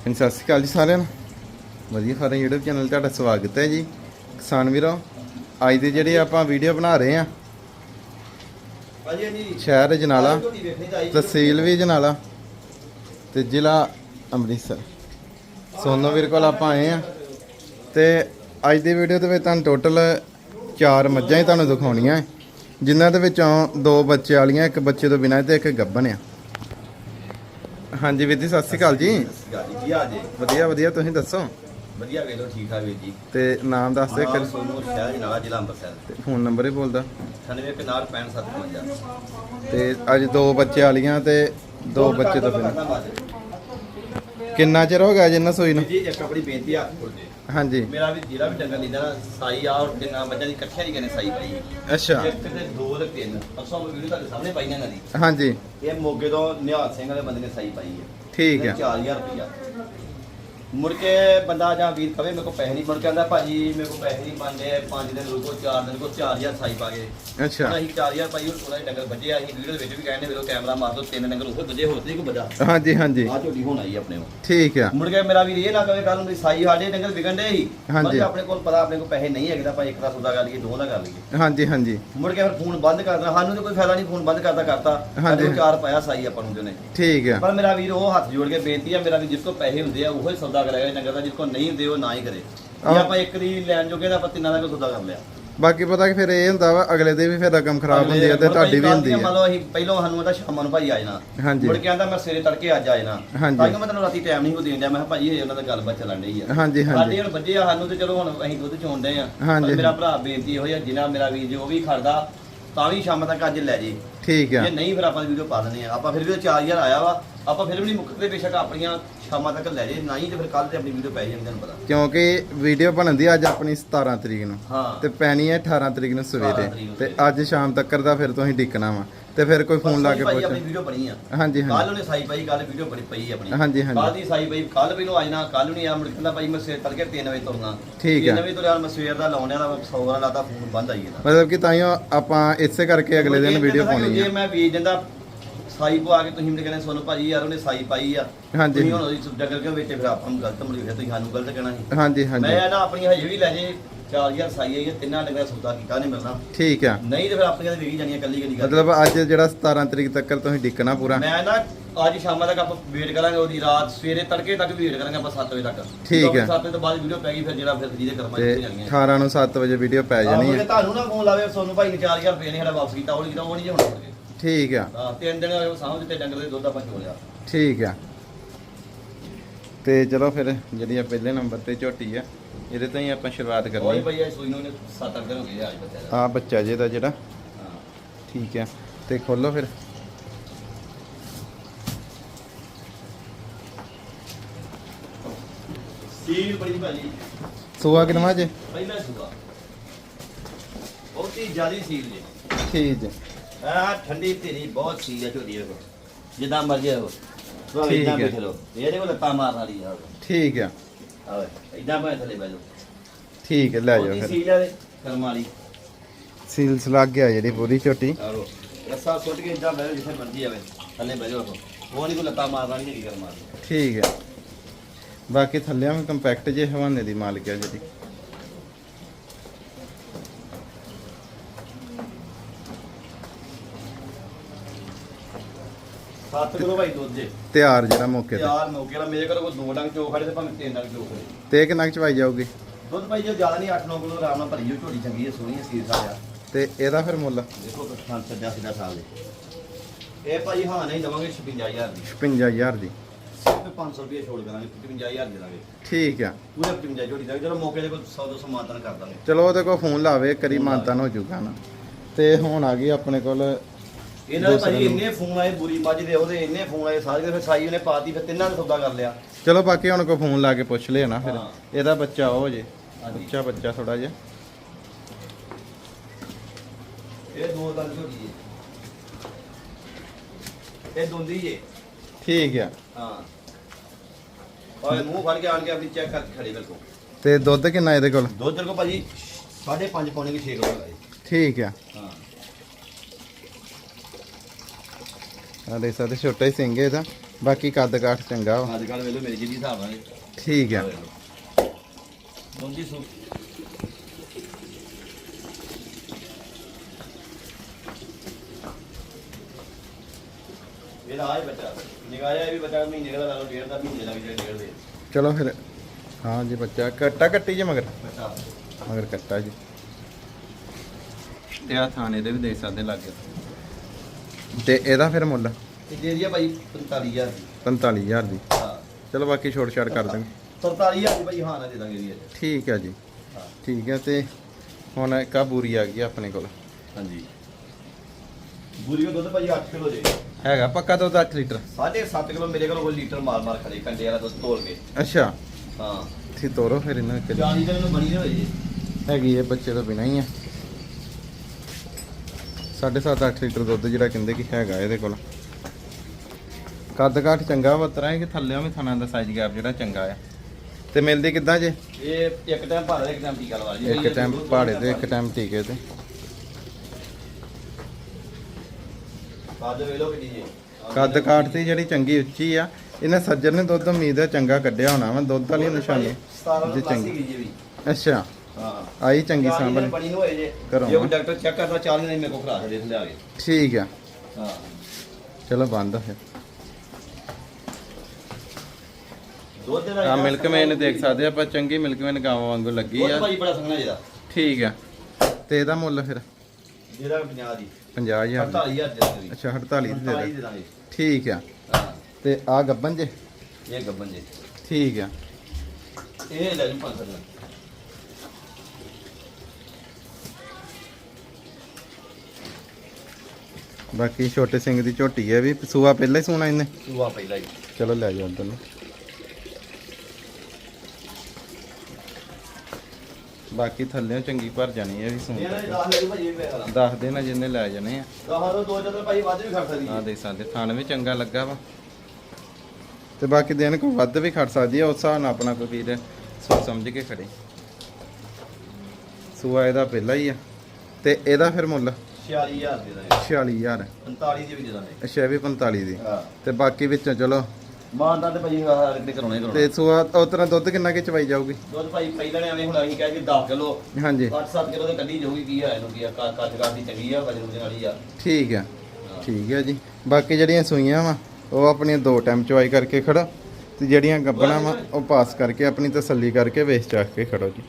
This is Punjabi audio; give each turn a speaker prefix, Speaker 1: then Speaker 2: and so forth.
Speaker 1: ਹਾਂਜੀ ਸਤਿ ਸ਼੍ਰੀ ਅਕਾਲ ਜੀ ਸਾਰਿਆਂ ਨੂੰ। ਵਧੀਆ ਫਾਰਮ YouTube ਚੈਨਲ ਤੁਹਾਡਾ ਸਵਾਗਤ ਹੈ ਜੀ। ਕਿਸਾਨ ਵੀਰੋ ਅੱਜ ਦੀ ਜਿਹੜੀ ਆਪਾਂ ਵੀਡੀਓ ਬਣਾ ਰਹੇ ਆ ਸ਼ਹਿਰ ਜਨਾਲਾ ਤਹਿਸੀਲ ਵੀ ਜਨਾਲਾ ਤੇ ਜ਼ਿਲ੍ਹਾ ਅੰਮ੍ਰਿਤਸਰ। ਸੋਨੋ ਵੀਰ ਕੋਲ ਆਪਾਂ ਆਏ ਆ ਤੇ ਅੱਜ ਦੀ ਵੀਡੀਓ ਦੇ ਵਿੱਚ ਤੁਹਾਨੂੰ ਟੋਟਲ ਚਾਰ ਮੱਝਾਂ ਹੀ ਤੁਹਾਨੂੰ ਦਿਖਾਉਣੀਆਂ। ਜਿਨ੍ਹਾਂ ਦੇ ਵਿੱਚੋਂ ਦੋ ਬੱਚੇ ਵਾਲੀਆਂ ਇੱਕ ਬੱਚੇ ਤੋਂ ਬਿਨਾਂ ਤੇ ਇੱਕ ਗੱਭਣ ਆ। ਹਾਂਜੀ ਵੀਰ ਜੀ ਸਤਿ ਸ਼੍ਰੀ ਅਕਾਲ ਜੀ।
Speaker 2: ਕੀ
Speaker 1: ਵਧੀਆ ਵਧੀਆ ਤੁਸੀਂ ਦੱਸੋ?
Speaker 2: ਵਧੀਆ ਵੇਲੋ ਠੀਕ ਠਾਕ ਵੀਰ ਜੀ।
Speaker 1: ਤੇ ਨਾਮ ਦੱਸ
Speaker 2: ਨਾਮ
Speaker 1: ਇੱਕ
Speaker 2: ਸੋਨੂੰ ਸ਼ਹਿਰ ਜਨਾਲਾ ਜ਼ਿਲ੍ਹਾ ਅੰਮ੍ਰਿਤਸਰ।
Speaker 1: ਤੇ ਫੋਨ ਨੰਬਰ ਹੀ ਬੋਲਦਾ।
Speaker 2: 98 ਕਨਾਲ 6557
Speaker 1: ਤੇ ਅੱਜ ਦੋ ਬੱਚੇ ਵਾਲੀਆਂ ਤੇ ਦੋ ਬੱਚੇ ਤੋਂ ਬਿਨਾਂ ਕਿੰਨਾ ਚਿਰ ਹੋ ਗਿਆ ਜਿੰਨਾ ਸੋਈ ਨੂੰ?
Speaker 2: ਜੀ ਇੱਕ ਆਪਣੀ ਬੇਨਤੀ ਆ ਕੋਲ ਦੇ
Speaker 1: ਹਾਂਜੀ।
Speaker 2: ਮੇਰਾ ਵੀ ਜਿਹੜਾ ਵੀ ਡੰਗਰ ਲੀਦਾ ਨਾ ਸਾਈ ਆ ਔਰ ਤਿੰਨਾਂ ਮੱਝਾਂ ਦੀ ਇਕੱਠਿਆਂ ਦੀ ਕਹਿੰਦੇ ਸਾਈ ਪਾਈ।
Speaker 1: ਅੱਛਾ।
Speaker 2: ਇੱਕ ਤੇ ਦੋ ਤੇ ਤਿੰਨ। ਅਸਾਂ ਵੀਡੀਓ ਤੁਹਾਡੇ ਸਾਹਮਣੇ ਪਾਈਆਂ ਇਹਨਾਂ ਦੀ।
Speaker 1: ਹਾਂਜੀ।
Speaker 2: ਇਹ ਮੋਗੇ ਤੋਂ ਨਿਹਾਲ ਸਿੰਘ ਵਾਲੇ ਬੰਦੇ ਨੇ ਸਾਈ ਪਾਈ ਹੈ।
Speaker 1: ਠੀਕ ਹੈ
Speaker 2: 4000 ਰੁਪਇਆ ਮੁੜ ਕੇ ਬੰਦਾ ਜਾਂ ਵੀਰ ਕਵੇ ਮੇਰੇ ਕੋਲ ਪੈਸੇ ਨਹੀਂ। ਮੁੜ ਕੇ ਆਂਦਾ ਭਾਜੀ ਮੇਰੇ ਕੋਲ ਪੈਸੇ ਨਹੀਂ ਬਣਦੇ 5 ਦਿਨ ਰੁਕੋ 4 ਦਿਨ ਰੁਕੋ 4000 ਸਾਈ ਪਾ ਗਏ
Speaker 1: ਅੱਛਾ।
Speaker 2: ਅਸੀਂ 4000 ਪਾਈ ਉਹ ਥੋੜਾ ਡੰਗਰ ਵੱਜੇ ਆ ਅਸੀਂ ਵੀਡੀਓ ਦੇ ਵਿੱਚ ਵੀ ਕਹਿੰਦੇ ਵੇਲੋ ਕੈਮਰਾ ਮਾਰ ਦੋ ਤਿੰਨ ਡੰਗਰ ਉੱਥੇ ਵੱਜੇ ਹੋਰ ਤੇ ਕੋਈ ਵੱਜਾ।
Speaker 1: ਹਾਂਜੀ ਹਾਂਜੀ।
Speaker 2: ਆ ਝੋਟੀ ਹੁਣ ਆਈ ਆਪਣੇ ਕੋਲ।
Speaker 1: ਠੀਕ ਆ।
Speaker 2: ਮੁੜ ਕੇ ਮੇਰਾ ਵੀਰ ਇਹ ਨਾ ਕਵੇ ਕੱਲ ਨੂੰ ਵੀ ਸਾਈ ਸਾਡੇ ਡੰਗਰ ਵਿਕਣ ਦੇ। ਪਰ ਜੇ ਆਪਣੇ ਕੋਲ ਪਤਾ ਆਪਣੇ ਕੋਲ ਪੈਸੇ ਨਹੀਂ ਹੈਗੇ ਤਾਂ ਆਪਾਂ ਇੱਕ ਦਾ ਸੌਦਾ ਕਰ ਲਈਏ ਦੋ ਦਾ ਕਰ ਲਈਏ।
Speaker 1: ਹਾਂਜੀ ਹਾਂਜੀ।
Speaker 2: ਮੁੜ ਕੇ ਫਿਰ ਫੋਨ ਬੰਦ ਕਰ ਦੇਣਾ ਸਾਨੂੰ ਤਾਂ ਕੋਈ ਫਾਇਦਾ ਨਹੀਂ ਫੋਨ ਬੰਦ ਕਰਦਾ ਕਰਤਾ।
Speaker 1: ਹਾਂਜੀ।
Speaker 2: ਚਾਰ ਪਾਇਆ ਸਾਈ ਆਪਾਂ ਨੂੰ ਉਹਨੇ
Speaker 1: ਠੀਕ ਆ।
Speaker 2: ਪਰ ਮੇਰਾ ਵੀਰ ਉਹ ਹੱਥ ਜੋੜ ਕੇ ਬੇਨਤੀ ਆ ਮੇਰਾ ਵੀ ਜਿਸ ਕੋ ਪੈਸੇ ਹੁੰਦੇ ਆ ਉਹੋ ਹੀ ਸੌਦਾ ਕਰੇਗਾ ਡੰਗਰ ਦਾ ਜਿਸ ਕੋ ਨਹੀਂ ਹੁੰਦੇ ਉਹ ਨਾ ਹੀ ਕਰੇ। ਜੇ ਆਪਾਂ ਇੱਕ ਦੀ ਲੈਣ ਜੋਗੇ ਤਾਂ ਆਪਾਂ ਤਿੰਨਾਂ ਦਾ ਸੌਦਾ ਕਰ ਲਿਆ।
Speaker 1: ਬਾਕੀ ਪਤਾ ਕਿ ਫਿਰ ਇਹ ਹੁੰਦਾ ਵਾ ਅਗਲੇ ਦੇ ਵੀ ਫਿਰ ਰਕਮ ਖਰਾਬ ਹੁੰਦੀ ਹੈ ਤੇ ਤੁਹਾਡੀ ਵੀ ਹੁੰਦੀ
Speaker 2: ਮੰਨ
Speaker 1: ਹੈ
Speaker 2: ਲਓ ਅਸੀਂ ਪਹਿਲਾਂ ਸਾਨੂੰ ਉਹਦਾ ਸ਼ਾਮਾਂ ਨੂੰ ਭਾਈ ਆ ਜਾਣਾ।
Speaker 1: ਹਾਂਜੀ।
Speaker 2: ਮੁੜ ਕੇ ਆਂਦਾ ਮੈਂ ਸਵੇਰੇ ਤੜਕੇ ਅੱਜ ਆ ਜਾਣਾ।
Speaker 1: ਹਾਂਜੀ।
Speaker 2: ਤਾਂ ਕਿ ਮੈਂ ਤੈਨੂੰ ਰਾਤੀ ਟਾਈਮ ਨਹੀਂ ਕੋ ਦੇਣ ਦਿਆ। ਮੈਂ ਭਾਈ ਇਹ ਉਹਨਾਂ ਦਾ ਗੱਲਬਾਤ ਚੱਲਣ ਡਈ ਆ।
Speaker 1: ਹਾਂਜੀ
Speaker 2: ਸਾਡੇ
Speaker 1: ਹਾਂਜੀ
Speaker 2: ਹੁਣ ਬੱਜੇ ਆ ਸਾਨੂੰ ਤੇ ਚਲੋ ਹੁਣ ਅਸੀਂ ਦੁੱਧ ਚੋਂਦੇ ਆ। ਮੇਰਾ ਭਰਾ ਬੇਨਤੀ ਇਹੋ ਜਿਹਾ ਜਿਨਾ ਮੇਰਾ ਵੀਰ ਜੋ ਵੀ ਖੜਦਾ ਤਾਂ ਵੀ ਸ਼ਾਮ ਤੱਕ ਅੱਜ ਲੈ ਜੇ।
Speaker 1: ਠੀਕ ਆ।
Speaker 2: ਜੇ ਨਹੀਂ ਫਿਰ ਆਪਾਂ ਵੀਡੀਓ ਪਾ ਦਿੰਦੇ ਆ ਆਪਾਂ ਫਿਰ ਵੀ ਉਹ 4000 ਆਇਆ ਵਾ। ਆਪਾਂ ਫਿਰ ਵੀ ਨਹੀਂ ਮੁੱਕਦੇ ਬੇਸ਼ੱਕ ਆਪਣੀਆਂ ਸ਼ਾਮਾਂ ਤੱਕ ਲੈ ਜੇ। ਨਹੀਂ ਤੇ ਫਿਰ ਕੱਲ ਤੇ ਆਪਣੀ ਵੀਡੀਓ ਪੈ ਜਾਣੀ ਤੁਹਾਨੂੰ ਪਤਾ।
Speaker 1: ਕਿਉਂਕਿ ਵੀਡੀਓ ਬਣਦੀ ਅੱਜ ਆਪਣੀ 17 ਤਰੀਕ ਨੂੰ।
Speaker 2: ਹਾਂ।
Speaker 1: ਤੇ ਪੈਣੀ ਹੈ 18 ਤਰੀਕ ਨੂੰ
Speaker 2: 18
Speaker 1: ਸਵੇਰੇ ਤੇ। ਅੱਜ ਸ਼ਾਮ ਤੱਕ ਦਾ ਫਿਰ ਤੁਸੀਂ ਡਿੱਕਣਾ ਵਾ। ਤੇ ਫਿਰ ਕੋਈ ਫੋਨ ਲਾ ਕੇ
Speaker 2: ਭਾਈ ਆਪਣੀ
Speaker 1: ਪੁੱਛ
Speaker 2: ਵੀਡੀਓ ਬਣੀ ਆ।
Speaker 1: ਹਾਂਜੀ
Speaker 2: ਕੱਲ
Speaker 1: ਹਾਂਜੀ
Speaker 2: ਉਹਨੇ ਸਾਈ ਪਾਈ ਕੱਲ ਵੀਡੀਓ ਬੜੀ ਪਈ ਆਪਣੀ।
Speaker 1: ਹਾਂਜੀ
Speaker 2: ਕੱਲ
Speaker 1: ਹਾਂਜੀ
Speaker 2: ਦੀ ਸਾਈ ਪਾਈ ਕੱਲ ਵੀ ਨੂੰ ਆਜਣਾ ਕੱਲ ਨਹੀਂ ਆ ਮੁੜ ਕਹਿੰਦਾ ਭਾਈ ਮੈਂ ਸਵੇਰ ਤੜਕੇ 3 ਵਜੇ ਤੁਰਨਾ।
Speaker 1: ਠੀਕ ਆ।
Speaker 2: 3 ਵਜੇ ਤੁਰਿਆ ਮੈਂ ਸਵੇਰ ਦਾ ਲਾਉਣਿਆ ਦਾ 100 ਵਾਲਾ ਲਾਤਾ ਫੋਨ ਬੰਦ ਆਈ ਇਹਦਾ।
Speaker 1: ਮਤਲਬ ਕਿ ਤਾਈਓ ਆਪਾਂ ਇਸੇ ਕਰਕੇ ਅਗਲੇ ਦਿਨ ਵੀਡੀਓ ਪਾਉਣੀ
Speaker 2: ਜੇ ਮੈਂ ਵੇਚ ਦਿੰਦਾ ਸਾਈ ਪਵਾ ਕੇ ਤੁਸੀਂ ਮੈਨੂੰ ਕਹਿੰਦੇ ਸੋਨੂੰ ਭਾਜੀ ਯਾਰ ਉਹਨੇ ਸਾਈ ਪਾਈ ਆ।
Speaker 1: ਹਾਂਜੀ।
Speaker 2: ਤੁਸੀਂ ਹੁਣ ਉਹਦੀ ਡੰਗਰ ਕਿਉਂ ਵੇਚੇ ਫਿਰ ਆਪਾਂ ਨੂੰ ਗਲਤ ਮੁੜ ਕੇ ਤੁਸੀਂ ਸਾਨੂੰ ਗਲਤ ਕਹਿਣਾ ਸੀ।
Speaker 1: ਹਾਂਜੀ ਹਾਂਜੀ।
Speaker 2: ਮੈਂ ਨਾ ਆਪਣੀ ਹਜੇ ਵੀ ਲੈ ਜੇ 4000 ਸਾਈ ਆਈ ਹੈ ਤਿੰਨਾਂ ਡੰਗਰ ਸੌਦਾ ਕੀਤਾ ਨਹੀਂ ਮਿਲਣਾ।
Speaker 1: ਠੀਕ ਆ।
Speaker 2: ਨਹੀਂ ਤੇ ਫਿਰ ਆਪਣੀਆਂ ਤੇ ਵਿਕੀ ਜਾਣੀਆਂ ਕੱਲੀ ਕੱਲੀ ਕਰਕੇ।
Speaker 1: ਮਤਲਬ ਅੱਜ ਜਿਹੜਾ 17 ਤਰੀਕ ਤੱਕ ਤੁਸੀਂ ਡਿੱਕਣਾ ਪੂਰਾ।
Speaker 2: ਮੈਂ ਨਾ ਅੱਜ ਸ਼ਾਮਾਂ ਤੱਕ ਆਪਾਂ ਵੇਟ ਕਰਾਂਗੇ ਉਹਦੀ ਰਾਤ ਸਵੇਰੇ ਤੜਕੇ ਤੱਕ ਵੇਟ ਕਰਾਂਗੇ ਆਪਾਂ 7 ਵਜੇ ਤੱਕ।
Speaker 1: ਠੀਕ ਹੈ।
Speaker 2: 7 ਵਜੇ ਤੋਂ ਬਾਅਦ ਵੀਡੀਓ ਪੈ ਗਈ ਫਿਰ ਜਿਹੜਾ ਫਿਰ ਜਿਹਦੇ ਕਰਮਾਂ
Speaker 1: ਤੇ
Speaker 2: ਚ ਜਾਣੀਆਂ।
Speaker 1: 18 ਨੂੰ 7 ਵਜੇ ਵੀਡੀਓ ਪੈ ਜਾਣੀ
Speaker 2: ਆਹੋ, ਜੇ
Speaker 1: ਹੈ
Speaker 2: ਤੁਹਾਨੂੰ ਨਾ ਫੋਨ ਲਾਵੇ ਸੋਨੂੰ ਭਾਈ ਨੇ 4000 ਰੁਪਏ ਨੇ ਸਾਡਾ ਵਾਪਸ ਕੀਤਾ ਉਹ ਨਹੀਂ ਕੀਤਾ ਉਹ ਨਹੀਂ ਜੇ ਹੁਣ। ਮੁੜ ਕੇ
Speaker 1: ਠੀਕ ਆ।
Speaker 2: ਹਾਂ ਤਿੰਨ ਦਿਨ ਸਾਹਮਣੇ ਤੇ ਡੰਗਰ ਦੇ ਦੁੱਧ ਆਪਾਂ ਚੋਲਿਆ
Speaker 1: ਠੀਕ ਆ। ਤੇ ਚਲੋ ਫਿਰ ਜਿਹੜੀ ਆ ਪਹਿਲੇ ਨੰਬਰ ਤੇ ਝੋਟੀ ਆ ਇਹਦੇ ਤੋਂ ਹੀ ਆਪਾਂ ਸ਼ੁਰੂਆਤ ਕਰਨੀ।
Speaker 2: ਭਈਆ ਸੂਈ ਨੂੰ 7-8 ਦਿਨ ਹੋ ਗਏ ਆ ਅੱਜ ਬੱਚਾ ਦਾ।
Speaker 1: ਆ ਬੱਚਾ ਜੇ ਦਾ ਜਿਹੜਾ।
Speaker 2: ਹਾਂ।
Speaker 1: ਠੀਕ ਆ ਤੇ ਖੋਲੋ ਫਿਰ।
Speaker 2: ਸੀਲ ਬੜੀ ਭਾਜੀ।
Speaker 1: ਸੂਆ ਕਿਨਵਾ ਜੇ?
Speaker 2: ਪਹਿਲਾ ਸੂਆ। ਬਹੁਤ ਹੀ ਜ਼ਿਆਦੀ ਸੀਲ ਜੀ।
Speaker 1: ਠੀਕ ਜੇ
Speaker 2: ਆ ਠੰਡੀ ਧੀਰੀ ਬਹੁਤ ਸੀਲ ਹੈ ਝੋਲੀ ਕੋ ਜਿੱਦਾਂ ਮਰਜ਼ੀ ਹੋ
Speaker 1: ਠੀਕ ਹੈ।
Speaker 2: ਇਹਦੇ ਕੋਲ ਲੱਤਾਂ ਮਾਰਨ ਵਾਲੀ ਆ
Speaker 1: ਠੀਕ ਆ
Speaker 2: ਆਵੇ ਇਦਾਂ ਬੈ ਥੱਲੇ ਬੈ ਜਾਓ।
Speaker 1: ਠੀਕ ਹੈ ਲੈ ਜਾਓ
Speaker 2: ਹੀ
Speaker 1: ਫਿਰ।
Speaker 2: ਸੀਲ ਹੈ ਕਰਮ ਵਾਲੀ।
Speaker 1: ਸੀਲਸ ਲੱਗ ਗਿਆ ਜਿਹੜੀ ਪੂਰੀ ਝੋਟੀ
Speaker 2: ਆਰੋ ਰੱਸਾ ਸੁੱਟ ਕੇ ਇਦਾਂ ਬੈ ਜਾਓ ਜਿੱਥੇ ਮਰਜ਼ੀ ਆਵੇ ਥੱਲੇ ਬੈ ਜਾਓ ਉਹ ਨਹੀਂ ਕੋ ਲੱਤਾਂ ਮਾਰਨ ਵਾਲੀ ਨਹੀਂ ਕਰਮ ਵਾਲੀ।
Speaker 1: ਠੀਕ ਆ ਬਾਕੀ ਥੱਲੇ ਮੈਂ ਕੰਪੈਕਟ ਜੇ ਹਵਾਨੇ ਦੀ ਮਾਲਕ ਆ ਜਿਹੜੀ।
Speaker 2: ਸੱਤ ਕਿਲੋ ਭਾਈ ਦੁੱਧ ਜੇ
Speaker 1: ਤਿਆਰ ਜਿਹੜਾ ਮੌਕੇ ਤੇ।
Speaker 2: ਯਾਰ ਮੌਕੇ ਨਾਲ ਮੇਰੇ ਕੋਲ ਕੋਈ ਦੋ ਡੰਗ ਚੋ ਖੜੇ ਤੇ ਭਾਵੇਂ ਤਿੰਨ ਡੰਗ ਚੋ ਖੜੇ
Speaker 1: ਤੇ ਕਿੰਨਾ ਕੁ ਚਵਾਈ ਜਾਊਗੀ?
Speaker 2: ਦੁੱਧ ਭਾਈ ਜੇ ਜ਼ਿਆਦਾ ਨਹੀਂ 8-9 ਕਿਲੋ ਆਰਾਮ ਨਾਲ ਭਰੀ ਝੋਲੀ ਚੰਗੀ ਹੈ ਸੋਹਣੀ ਹੈ ਸੀਰ ਸਾਰਿਆ
Speaker 1: ਤੇ ਇਹਦਾ ਫਿਰ ਮੁੱਲ?
Speaker 2: ਦੇਖੋ ਖਾਨ ਸੱਜਾ ਸਿੱਧਾ ਸਾਲ ਦੇ ਇਹ ਭਾਈ ਹਾਂ ਨਹੀਂ ਦਵਾਂਗੇ 56000 ਦੀ।
Speaker 1: 55000 ਦੀ।
Speaker 2: ਸਿਰਫ 500 ਰੁਪਏ ਛੋੜ ਕਰਾਂਗੇ 55000 ਦੇ ਦਾਂਗੇ।
Speaker 1: ਠੀਕ ਆ।
Speaker 2: ਪੂਰੇ 55 ਝੋਲੀ ਦਾਂਗੇ ਚਲੋ ਮੌਕੇ ਦੇ ਕੋਈ 100 200 ਮਾਤਨ ਕਰ ਦਾਂਗੇ।
Speaker 1: ਚਲੋ ਉਹਦੇ ਕੋਲ ਫੋਨ ਲਾਵੇ ਕਰੀ ਮਾਨਤਾਨ ਹੋ ਜਾਊਗਾ ਨਾ। ਤੇ ਹੁਣ ਆ ਗਈ ਆਪਣੇ ਕੋਲ
Speaker 2: ਇਹਨਾਂ ਦੇ
Speaker 1: ਨੂੰ।
Speaker 2: ਇੰਨੇ ਫੋਨ ਆਏ ਬੁਰੀ ਮੱਝ ਦੇ ਉਹਦੇ ਇੰਨੇ ਫੋਨ ਆਏ ਸਾਰੇ ਦੇ ਫਿਰ ਸਾਈ ਉਹਨੇ ਪਾਤੀ ਫਿਰ ਤਿੰਨਾਂ ਨੇ ਸੌਦਾ ਕਰ ਲਿਆ।
Speaker 1: ਚਲੋ ਬਾਕੀ ਹੁਣ ਕੋ ਫੋਨ ਲਾ ਕੇ ਪੁੱਛ ਲਿਆ ਨਾ ਫਿਰ।
Speaker 2: ਹਾਂ।
Speaker 1: ਇਹਦਾ ਬੱਚਾ ਉਹ ਜੇ
Speaker 2: ਹਾਂਜੀ।
Speaker 1: ਬੱਚਾ ਬੱਚਾ ਥੋੜਾ ਜਿਹਾ।
Speaker 2: ਇਹ ਦੋ ਦੰਦ ਝੋਲੀ ਹੈ ਇਹ ਦੋਂਦੀ ਜੇ।
Speaker 1: ਠੀਕ ਆ।
Speaker 2: ਹਾਂ। ਔਰ ਮੂੰਹ ਫੜ ਕੇ ਆਣ ਕੇ ਆਪਣੀ ਚੈੱਕ ਕਰਕੇ ਖੜੇ ਬਿਲਕੁਲ
Speaker 1: ਤੇ ਦੁੱਧ ਕਿੰਨਾ ਇਹਦੇ ਕੋਲ?
Speaker 2: ਦੁੱਧ ਦੇ ਕੋ ਭਾਜੀ 5.5 ਪੌਣੇ ਕੇ 6 ਕਿਲੋ ਲਾਏ
Speaker 1: ਠੀਕ ਆ
Speaker 2: ਹਾਂ
Speaker 1: ਆ ਦੇਖ ਸਕਦੇ ਛੋਟਾ ਹੀ ਸਿੰਘ ਇਹਦਾ ਬਾਕੀ ਕੱਦ ਕਾਠ ਚੰਗਾ ਵਾ।
Speaker 2: ਅੱਜ ਕੱਲ ਵੇਲੋ ਮੇਰੀ ਜਿਹੜੀ ਹਿਸਾਬ ਨਾਲ
Speaker 1: ਠੀਕ ਆ।
Speaker 2: ਦੋਂਦੀ ਸੂ ਇਹਦਾ ਆਏ ਬੱਚਾ। ਨਿਗਾਇਆ ਵੀ ਬੱਚਾ ਮਹੀਨੇ ਦਾ ਲਾ ਲਓ ਡੇਢ ਦਾ ਮਹੀਨੇ ਲੱਗ ਜਾਏ ਡੇਢ ਦੇ।
Speaker 1: ਚਲੋ ਫਿਰ। ਹਾਂ ਜੀ ਬੱਚਾ ਕੱਟਾ ਕੱਟੀ ਜੇ ਮਗਰ।
Speaker 2: ਬੱਚਾ।
Speaker 1: ਮਗਰ ਕੱਟਾ ਜੀ। ਤੇ ਆ ਥਾਣੇ ਦੇ ਵੀ ਦੇਖ ਸਕਦੇ ਲੱਗੇ ਤੇ ਇਹਦਾ ਫਿਰ ਮੁੱਲ?
Speaker 2: ਤੇ ਦੇ ਦਿਆ ਭਾਈ 45000 ਦੀ।
Speaker 1: 45000 ਦੀ।
Speaker 2: ਹਾਂ।
Speaker 1: ਚਲੋ ਬਾਕੀ ਛੋਟ ਛਾੜ ਕਰ ਦਾਂਗੇ।
Speaker 2: 45000 ਦੀ ਭਾਈ ਹਾਂ ਨਾ ਦੇ ਦਾਂਗੇ ਜੀ ਅੱਜ।
Speaker 1: ਠੀਕ ਹੈ ਜੀ। ਠੀਕ ਹੈ ਤੇ ਹੁਣ ਇੱਕ ਆਹ ਬੂਰੀ ਆ ਗਈ ਆਪਣੇ ਕੋਲ?
Speaker 2: ਹਾਂਜੀ। ਬੂਰੀ ਦਾ ਦੁੱਧ ਭਾਈ 8 ਕਿਲੋ ਜੇ
Speaker 1: ਹੈਗਾ ਪੱਕਾ ਦੁੱਧ 8 ਲੀਟਰ?
Speaker 2: 7.5 ਕਿਲੋ ਮੇਰੇ ਕੋਲ ਲੀਟਰ ਮਾਰ ਮਾਰ ਖੜੇ ਕੰਡੇ ਵਾਲਾ ਦੁੱਧ ਤੋਲ ਕੇ।
Speaker 1: ਅੱਛਾ।
Speaker 2: ਹਾਂ।
Speaker 1: ਤੁਸੀਂ ਤੋਰੋ ਫਿਰ ਇਹਨਾਂ ਇੱਕ ਵਾਰੀ।
Speaker 2: 40 ਦਿਨ ਨੂੰ ਬਣੀ ਹੋਏ ਜੀ।
Speaker 1: ਹੈਗੀ ਇਹ ਬੱਚੇ ਤੋਂ ਬਿਨਾਂ ਹੀ ਆ। 7.5 8 ਲੀਟਰ ਦੁੱਧ ਜਿਹੜਾ ਕਹਿੰਦੇ ਕਿ ਹੈਗਾ ਇਹਦੇ ਕੋਲ। ਕੱਦ ਕਾਠ ਚੰਗਾ ਵਤਰਾ ਹੈ ਕਿ ਥੱਲਿਆਂ ਵੀ ਥਣਾ ਦਾ ਸਾਈਜ਼ ਗੈਪ ਜਿਹੜਾ ਚੰਗਾ ਆ। ਤੇ ਮਿਲਦੀ ਕਿੱਦਾਂ ਜੇ?
Speaker 2: ਇਹ ਇੱਕ ਟਾਈਮ ਭਾੜਾ ਇੱਕ ਟਾਈਮ ਟੀਕਾ ਲਵਾ ਜੀ।
Speaker 1: ਇੱਕ ਟਾਈਮ ਪਹਾੜੇ ਤੇ ਇੱਕ ਟਾਈਮ ਟੀਕੇ ਤੇ।
Speaker 2: ਕੱਦ ਵੇਲੋ ਕਿੰਨੀ ਜੀ।
Speaker 1: ਕੱਦ ਕਾਠ ਤੇ ਜਿਹੜੀ ਚੰਗੀ ਉੱਚੀ ਆ ਇਹਨੇ ਸੱਜਰ ਨੇ ਦੁੱਧ ਉਮੀਦ ਹੈ ਚੰਗਾ ਕੱਢਿਆ ਹੋਣਾ ਵਾ ਦੁੱਧ ਵਾਲੀ ਨਿਸ਼ਾਨੀ।
Speaker 2: 17
Speaker 1: ਜੇ
Speaker 2: ਪਲੱਸ
Speaker 1: ਚੰਗੀ।
Speaker 2: ਵੀ।
Speaker 1: ਅੱਛਾ।
Speaker 2: ਹਾਂ।
Speaker 1: ਆਈ ਚੰਗੀ
Speaker 2: 40 ਦਿਨ
Speaker 1: ਸਾਂਭਣ
Speaker 2: ਬਣੀ ਨੂੰ ਹੋਏ ਜੇ।
Speaker 1: ਘਰੋਂ
Speaker 2: ਜੇ ਕੋਈ ਡਾਕਟਰ ਚੈੱਕ ਕਰਦਾ 40 ਦਿਨ ਮੇਰੇ ਕੋਲ ਖਰਾ ਦੇ ਲਿਆ ਕੇ
Speaker 1: ਠੀਕ ਆ।
Speaker 2: ਹਾਂ।
Speaker 1: ਚਲੋ ਬੰਦ ਆ
Speaker 2: ਦੁੱਧ ਦਾ
Speaker 1: ਆ ਮਿਲਕ ਮੈਨ ਦੇਖ ਸਕਦੇ ਆਪਾਂ ਚੰਗੀ ਮਿਲਕ ਮੈਨ ਗਾਵਾਂ ਵਾਂਗੂ ਲੱਗੀ ਆ।
Speaker 2: ਭਾਈ ਬੜਾ ਸੰਘਣਾ ਜਿਹਦਾ।
Speaker 1: ਠੀਕ ਆ। ਤੇ ਇਹਦਾ ਮੁੱਲ ਫਿਰ?
Speaker 2: ਜਿਹਦਾ 50 ਦੀ।
Speaker 1: 50000 ਦਾ।
Speaker 2: 48000 ਦੇ
Speaker 1: ਅੱਛਾ 48 ਦੀ ਦੇ
Speaker 2: 48
Speaker 1: ਦੇ
Speaker 2: ਦੇ ਦਾਂਗੇ।
Speaker 1: ਠੀਕ ਆ।
Speaker 2: ਹਾਂ।
Speaker 1: ਤੇ ਆ ਗੱਬਨ ਜੇ?
Speaker 2: ਇਹ ਗੱਬਨ ਜੀ।
Speaker 1: ਠੀਕ ਆ।
Speaker 2: ਇਹ ਲੈ 500
Speaker 1: ਬਾਕੀ ਛੋਟੇ ਸਿੰਘ ਦੀ ਝੋਟੀ ਹੈ ਵੀ ਸੂਆ ਪਹਿਲਾਂ ਹੀ ਸੂਣਾ ਇਹਨੇ?
Speaker 2: ਸੂਆ ਪਹਿਲਾ ਹੀ।
Speaker 1: ਚਲੋ ਲੈ ਜਾਓ ਉਧਰ ਨੂੰ। ਬਾਕੀ ਥੱਲੇ ਚੰਗੀ ਭਰ ਜਾਣੀ ਹੈ ਵੀ ਸੂਣ
Speaker 2: ਇਹਨਾਂ ਦੇ 10 ਲੈ ਜੀ ਭਾਈ ਇਹ ਪੈਸਾ
Speaker 1: ਦੱਸ ਦੇਣਾ ਜਿੰਨੇ ਲੈ ਜਾਣੇ ਆ।
Speaker 2: ਦੋ ਜਦੋਂ ਭਾਈ ਵੱਧ ਵੀ ਖੜ ਸਕਦੀ
Speaker 1: ਆ
Speaker 2: ਹੈ
Speaker 1: ਦੇਖ ਸਕਦੇ ਥਣ ਵੀ ਚੰਗਾ ਲੱਗਾ ਵਾ। ਤੇ ਬਾਕੀ ਦਿਨ ਕੋਈ ਵੱਧ ਵੀ ਖੜ ਸਕਦੀ ਹੈ ਉਸ ਹਿਸਾਬ ਨਾਲ ਆਪਣਾ ਕੋਈ ਵੀਰ ਸੋਚ ਸਮਝ ਕੇ ਖੜੇ। ਸੂਆ ਇਹਦਾ ਪਹਿਲਾ ਹੀ ਆ। ਤੇ ਇਹਦਾ ਫਿਰ ਮੁੱਲ?
Speaker 2: 46000 ਦੇ ਦਾਂਗੇ।
Speaker 1: 46000
Speaker 2: 45 ਦੀ ਵੀ ਦੇ ਦਾਂਗੇ।
Speaker 1: ਅੱਛਾ ਇਹ ਵੀ 45 ਦੀ।
Speaker 2: ਹਾਂ।
Speaker 1: ਤੇ ਬਾਕੀ ਵਿੱਚੋਂ ਚਲੋ।
Speaker 2: ਮਾਨ ਦਾ ਤੇ ਭਾਈ ਹਰ ਇੱਕ ਦੇ ਕਰਾਉਣੇ
Speaker 1: ਤੇ
Speaker 2: ਕਰਾਉਣੇ
Speaker 1: ਸੂਆ ਉਸ ਤਰ੍ਹਾਂ ਦੁੱਧ ਕਿੰਨਾ ਕਿ ਚਵਾਈ ਜਾਊਗੀ?
Speaker 2: ਦੁੱਧ ਭਾਈ ਪਹਿਲਾਂ ਨੇ ਐਵੇਂ ਹੁਣ ਅਸੀਂ ਕਹਿ ਕਿ 10 ਕਿਲੋ।
Speaker 1: ਹਾਂਜੀ।
Speaker 2: 8-7 ਕਿਲੋ ਤੇ ਕੱਢੀ ਜਾਊਗੀ ਕੀ ਹੈ ਇਹਨੂੰ ਕੀ ਆ ਕੱਜ ਕੱਜ ਦੀ ਚੰਗੀ ਆ ਵਜਨ ਵਜਨ ਵਾਲੀ ਆ।
Speaker 1: ਠੀਕ ਆ।
Speaker 2: ਹਾਂ।
Speaker 1: ਠੀਕ ਹੈ ਜੀ। ਬਾਕੀ ਜਿਹੜੀਆਂ ਸੂਈਆਂ ਵਾ ਉਹ ਆਪਣੀਆਂ ਦੋ ਟਾਈਮ ਚਵਾਈ ਕਰਕੇ ਖੜੋ। ਤੇ ਜਿਹੜੀਆਂ ਗੱਬਣਾ ਵਾ ਉਹ ਪਾਸ ਕਰਕੇ ਆਪਣੀ ਤਸੱਲੀ ਕਰਕੇ ਵੇਚ ਚੱਕ ਕੇ ਖੜੋ ਜੀ।